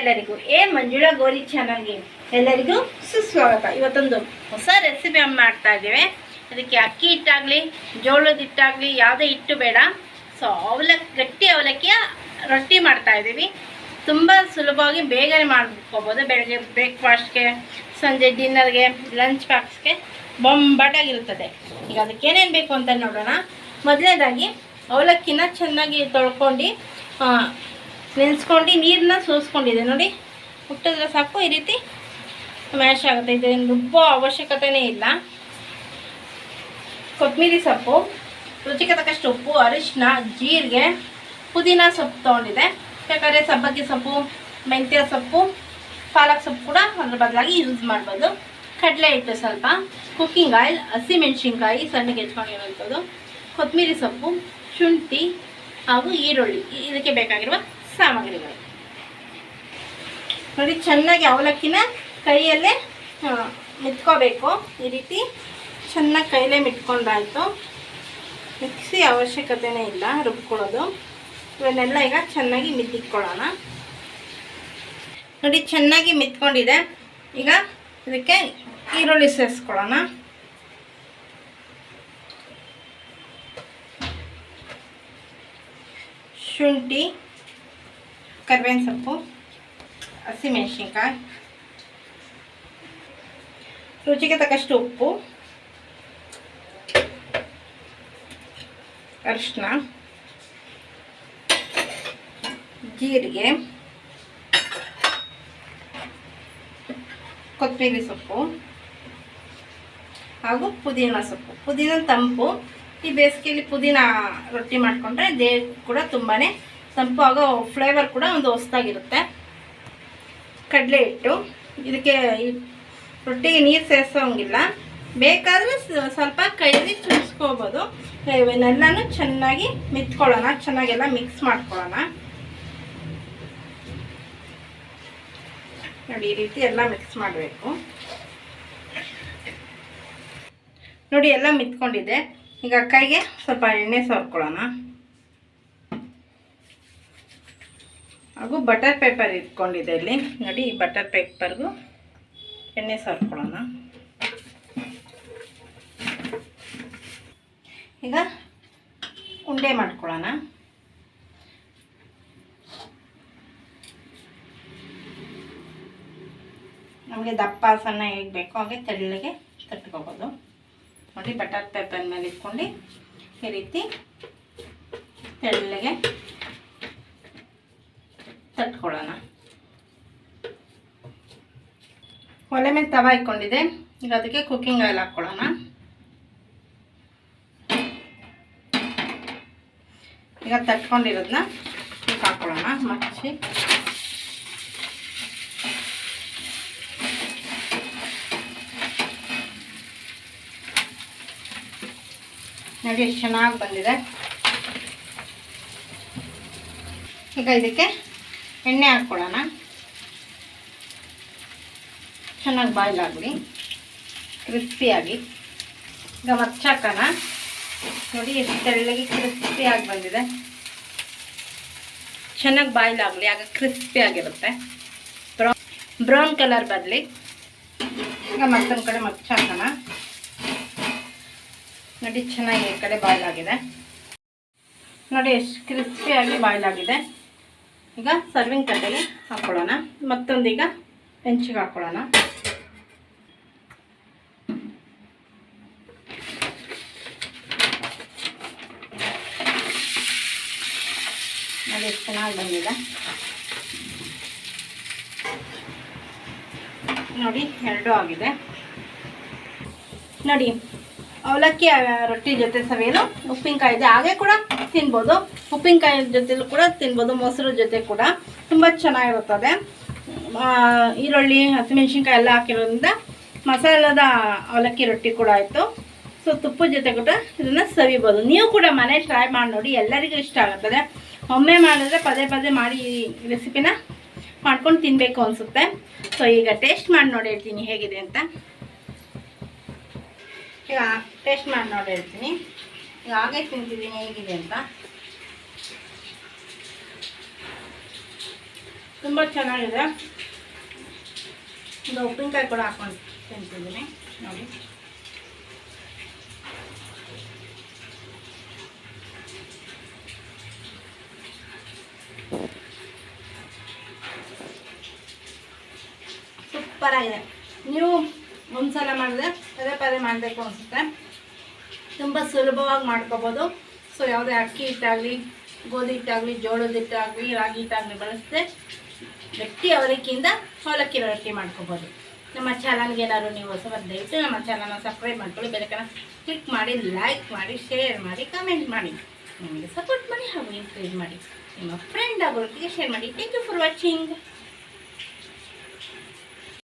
ಎಲ್ಲರಿಗೂ. ಏ ಮಂಜುಳಾ ಗೋರಿ ಚಾನಲ್ಗೆ ಎಲ್ಲರಿಗೂ ಸುಸ್ವಾಗತ. ಇವತ್ತೊಂದು ಹೊಸ ರೆಸಿಪಿ ಮಾಡ್ತಾ ಇದ್ದೇವೆ. ಅದಕ್ಕೆ ಅಕ್ಕಿ ಹಿಟ್ಟಾಗಲಿ, ಜೋಳದ ಹಿಟ್ಟಾಗಲಿ, ಯಾವುದೇ ಹಿಟ್ಟು ಬೇಡ. ಸೊ ಅವಲಕ್ಕಿ ಗಟ್ಟಿ ಅವಲಕ್ಕಿಯ ರೊಟ್ಟಿ ಮಾಡ್ತಾ ಇದ್ದೀವಿ. ತುಂಬ ಸುಲಭವಾಗಿ ಬೇಗನೆ ಮಾಡ್ಕೋಬೋದು. ಬೆಳಗ್ಗೆ ಬ್ರೇಕ್ಫಾಸ್ಟ್ಗೆ ಸಂಜೆ ಡಿನ್ನರ್ಗೆ ಲಂಚ್ ಬಾಕ್ಸ್ಗೆ ಬೊಂಬಾಟಾಗಿರುತ್ತದೆ. ಈಗ ಅದಕ್ಕೆ ಏನೇನು ಬೇಕು ಅಂತ ನೋಡೋಣ. ಮೊದಲನೇದಾಗಿ ಅವಲಕ್ಕಿನ ಚೆನ್ನಾಗಿ ತೊಳ್ಕೊಂಡು ನೆನೆಸ್ಕೊಂಡು ನೀರನ್ನ ಸೋಸ್ಕೊಂಡಿದೆ ನೋಡಿ. ಹುಟ್ಟಿದ್ರೆ ಸಾಕು, ಈ ರೀತಿ ಮ್ಯಾಶ್ ಆಗುತ್ತೆ. ಇದನ್ನು ರುಬ್ಬೋ ಅವಶ್ಯಕತೆನೇ ಇಲ್ಲ. ಕೊತ್ತಂಬರಿ ಸೊಪ್ಪು. ರುಚಿಗೆ ತಕ್ಕಷ್ಟು ಉಪ್ಪು ಅರಿಶಿನ ಜೀರಿಗೆ, ಪುದೀನ ಸೊಪ್ಪು ತೊಗೊಂಡಿದೆ ಬೇಕಾದ್ರೆ ಸಬ್ಬಕ್ಕಿ ಸೊಪ್ಪು, ಮೆಂತ್ಯ ಸೊಪ್ಪು, ಪಾಲಕ್ ಸೊಪ್ಪು ಕೂಡ ಅದ್ರ ಬದಲಾಗಿ ಯೂಸ್ ಮಾಡ್ಬೋದು. ಕಡಲೆ ಹಿಟ್ಟು ಸ್ವಲ್ಪ ಕುಕ್ಕಿಂಗ್ ಆಯಿಲ್ ಹಸಿಮೆಣಸಿನ್ಕಾಯಿ ಸಣ್ಣಗೆ ಹೆಚ್ಕೊಂಡಿರುವಂಥದ್ದು. ಕೊತ್ತಂಬರಿ ಸೊಪ್ಪು, ಶುಂಠಿ ಹಾಗೂ ಈರುಳ್ಳಿ. ಇದಕ್ಕೆ ಬೇಕಾಗಿರುವ ಸಾಮಗ್ರಿಗಳು ನೋಡಿ, ಚೆನ್ನಾಗಿ ಅವಲಕ್ಕಿನ ಕೈಯಲ್ಲೇ ಮಿಟ್ಕೋಬೇಕು ಈ ರೀತಿ ಚೆನ್ನಾಗಿ ಕೈಲೇ ಮಿಟ್ಕೊಂಡಾಯ್ತು ಮಿಕ್ಸಿ ಅವಶ್ಯಕತೆನೇ ಇಲ್ಲ ರುಬ್ಕೊಳ್ಳೋದು. ಇವನ್ನೆಲ್ಲ ಈಗ ಚೆನ್ನಾಗಿ ಮಿತ್ತಿಟ್ಕೊಳ್ಳೋಣ ನೋಡಿ, ಚೆನ್ನಾಗಿ ಮಿತ್ಕೊಂಡಿದೆ. ಈಗ ಇದಕ್ಕೆ ಈರುಳ್ಳಿ ಸೇರಿಸ್ಕೊಳ್ಳೋಣ. ಶುಂಠಿ ಕರಿಬೇವಿನ ಸೊಪ್ಪು ಹಸಿಮೆಣಸಿನ್ಕಾಯಿ ರುಚಿಗೆ ತಕ್ಕಷ್ಟು ಉಪ್ಪು ಅರಿಶಿನ ಜೀರಿಗೆ ಕೊತ್ತಂಬರಿ ಸೊಪ್ಪು ಹಾಗೂ ಪುದೀನ ಸೊಪ್ಪು. ಪುದೀನ ತಂಪು. ಈ ಬೇಸಿಗೆಯಲ್ಲಿ ಪುದೀನ ರೊಟ್ಟಿ ಮಾಡಿಕೊಂಡ್ರೆ ದೇಹಕ್ಕೆ ಕೂಡ ತುಂಬಾ ತಂಪು ಆಗೋ ಫ್ಲೇವರ್ ಕೂಡ ಒಂದು ಹೊಸದಾಗಿರುತ್ತೆ. ಕಡಲೆ ಹಿಟ್ಟು. ಇದಕ್ಕೆ ರೊಟ್ಟಿಗೆ ನೀರು ಸೇರಿಸೋಂಗಿಲ್ಲ. ಬೇಕಾದರೆ ಸ್ವಲ್ಪ ಕೈಯಲ್ಲಿ ಚುಚ್ಕೋಬೋದು ಇವನ್ನೆಲ್ಲನೂ ಚೆನ್ನಾಗಿ ಮಿತ್ಕೊಳ್ಳೋಣ, ಚೆನ್ನಾಗೆಲ್ಲ ಮಿಕ್ಸ್ ಮಾಡ್ಕೊಳ್ಳೋಣ. ನೋಡಿ, ಈ ರೀತಿ ಎಲ್ಲ ಮಿಕ್ಸ್ ಮಾಡಬೇಕು. ನೋಡಿ, ಎಲ್ಲ ಮಿತ್ಕೊಂಡಿದೆ. ಈಗ ಕೈಗೆ ಸ್ವಲ್ಪ ಎಣ್ಣೆ ಸವರ್ಕೊಳ್ಳೋಣ. ಹಾಗೂ ಬಟರ್ ಪೇಪರ್ ಇಟ್ಕೊಂಡಿದೆ ಇಲ್ಲಿ. ನೋಡಿ, ಈ ಬಟರ್ ಪೇಪರ್ಗೂ ಎಣ್ಣೆ ಸರ್ಕೊಳ್ಳೋಣ. ಈಗ ಉಂಡೆ ಮಾಡ್ಕೊಳ್ಳೋಣ. ನಮಗೆ ದಪ್ಪ ಸಣ್ಣ ಹೇಗೆ ಬೇಕೋ ಹಾಗೆ ತೆಳ್ಳಗೆ ತಟ್ಕೋಬೋದು. ನೋಡಿ, ಬಟರ್ ಪೇಪರ್ ಮೇಲೆ ಇಟ್ಕೊಂಡು ಈ ರೀತಿ ತೆಳ್ಳಗೆ ತಟ್ಕೊಳ್ಳೋಣ. ಒಲೆ ಮೇಲೆ ತವ ಇಟ್ಕೊಂಡಿದೆ ಈಗ ಅದಕ್ಕೆ ಕುಕ್ಕಿಂಗ್ ಆಯಿಲ್ ಹಾಕ್ಕೊಳ್ಳೋಣ. ಈಗ ತಟ್ಕೊಂಡಿರೋದನ್ನ ಹಾಕ್ಕೊಳ್ಳೋಣ, ಮಚ್ಚಿ. ನೋಡಿ, ಎಷ್ಟು ಚೆನ್ನಾಗಿ ಬಂದಿದೆ. ಈಗ ಇದಕ್ಕೆ ಎಣ್ಣೆ ಹಾಕ್ಕೊಳ್ಳೋಣ ಚೆನ್ನಾಗಿ ಬಾಯ್ಲ್ ಆಗಲಿ. ಕ್ರಿಸ್ಪಿಯಾಗಿ. ಈಗ ಮಚ್ಚಾಕೋಣ ನೋಡಿ, ಎಷ್ಟು ತೆಳ್ಳಗೆ ಕ್ರಿಸ್ಪಿಯಾಗಿ ಬಂದಿದೆ. ಚೆನ್ನಾಗಿ ಬಾಯ್ಲ್ ಆಗಲಿ, ಆಗ ಕ್ರಿಸ್ಪಿಯಾಗಿರುತ್ತೆ ಬ್ರೌನ್ ಬ್ರೌನ್ ಕಲರ್ ಬರಲಿ. ಈಗ ಮತ್ತೊಂದು ಕಡೆ ಮಚ್ಚಾಕೋಣ ನೋಡಿ, ಚೆನ್ನಾಗಿ ಈ ಕಡೆ ಬಾಯ್ಲ್ ಆಗಿದೆ. ನೋಡಿ, ಎಷ್ಟು ಕ್ರಿಸ್ಪಿಯಾಗಿ ಬಾಯ್ಲ್ ಆಗಿದೆ. ಈಗ ಸರ್ವಿಂಗ್ ತಟ್ಟೆಗೆ ಹಾಕ್ಕೊಳ್ಳೋಣ ಮತ್ತೊಂದೀಗ ಹೆಂಚಿಗೆ ಹಾಕ್ಕೊಳ್ಳೋಣ ನೋಡಿ ಚೆನ್ನಾಗಿ ಬಂದಿದೆ. ನೋಡಿ, ಎರಡೂ ಆಗಿದೆ. ನೋಡಿ, ಅವಲಕ್ಕಿ ರೊಟ್ಟಿ ಜೊತೆ ಸವಿಯಲು ಉಪ್ಪಿನಕಾಯಿ ಇದೆ. ಹಾಗೆ ಕೂಡ ತಿನ್ಬೋದು. ಉಪ್ಪಿನಕಾಯಿ ಜೊತೆಲೂ ಕೂಡ ತಿನ್ಬೋದು, ಮೊಸರು ಜೊತೆ ಕೂಡ. ತುಂಬ ಚೆನ್ನಾಗಿರುತ್ತದೆ. ಈರುಳ್ಳಿ, ಹಸಿಮೆಣ್ಸಿನ್ಕಾಯಿ ಎಲ್ಲ ಹಾಕಿರೋದ್ರಿಂದ ಮಸಾಲದ ಅವಲಕ್ಕಿ ರೊಟ್ಟಿ ಕೂಡ ಆಯಿತು. ಸೊ ತುಪ್ಪದ ಜೊತೆ ಕೂಡ ಇದನ್ನು ಸವಿಬೋದು. ನೀವು ಕೂಡ ಮನೆ ಟ್ರೈ ಮಾಡಿ ನೋಡಿ, ಎಲ್ಲರಿಗೂ ಇಷ್ಟ ಆಗುತ್ತದೆ. ಒಮ್ಮೆ ಮಾಡಿದ್ರೆ ಪದೇ ಪದೇ ಮಾಡಿ ಈ ರೆಸಿಪಿನ ಮಾಡ್ಕೊಂಡು ತಿನ್ನಬೇಕು ಅನಿಸುತ್ತೆ. ಸೊ ಈಗ ಟೇಸ್ಟ್ ಮಾಡಿ ನೋಡಿ ಹೇಳ್ತೀನಿ ಹೇಗಿದೆ ಅಂತ. ಈಗ ಟೇಸ್ಟ್ ಮಾಡಿ ನೋಡಿ ಹೇಳ್ತೀನಿ. ಈಗ ತಿಂತಿದ್ದೀನಿ, ಹೇಗಿದೆ ಅಂತ. ತುಂಬ ಚೆನ್ನಾಗಿದೆ. ಒಂದು ಉಪ್ಪಿನಕಾಯಿ ಕೂಡ ಹಾಕೊಂಡು ತಿಂತಿದ್ದೀನಿ, ನೋಡಿ. ಸೂಪರಾಗಿದೆ. ನೀವು ಒಂದ್ಸಲ ಮಾಡಿದ್ರೆ ಪದೇ ಪದೇ ಮಾಡಬೇಕು ಅನಿಸುತ್ತೆ. ತುಂಬ ಸುಲಭವಾಗಿ ಮಾಡ್ಕೋಬೋದು. ಸೊ ಯಾವುದೇ ಅಕ್ಕಿ ಹಿಟ್ಟಾಗಲಿ, ಗೋಧಿ ಹಿಟ್ಟಾಗಲಿ, ಜೋಳದ ಹಿಟ್ಟಾಗಲಿ, ರಾಗಿ ಹಿಟ್ಟಾಗಲಿ ಬಳಸದೆ ಗಟ್ಟಿ ಅವಲಕ್ಕಿಯಿಂದ ಅವಲಕ್ಕಿ ರೊಟ್ಟಿ ಮಾಡ್ಕೋಬೋದು. ನಮ್ಮ ಚಾನಲ್ಗೆ ಏನಾದರೂ ನೀವು ಹೊಸ ದಯವಿಟ್ಟು ನಮ್ಮ ಚಾನಲ್ನ ಸಬ್ಸ್ಕ್ರೈಬ್ ಮಾಡ್ಕೊಳ್ಳಿ ಬೆಳಕನ್ನ ಕ್ಲಿಕ್ ಮಾಡಿ, ಲೈಕ್ ಮಾಡಿ, ಶೇರ್ ಮಾಡಿ, ಕಮೆಂಟ್ ಮಾಡಿ. ನಿಮಗೆ ಸಪೋರ್ಟ್ ಮಾಡಿ ಹಾಗೂ ಎಂಕರೇಜ್ ಮಾಡಿ. ನಿಮ್ಮ ಫ್ರೆಂಡ್ ಆಗೋರಿಗೆ ಶೇರ್ ಮಾಡಿ. Thank you for watching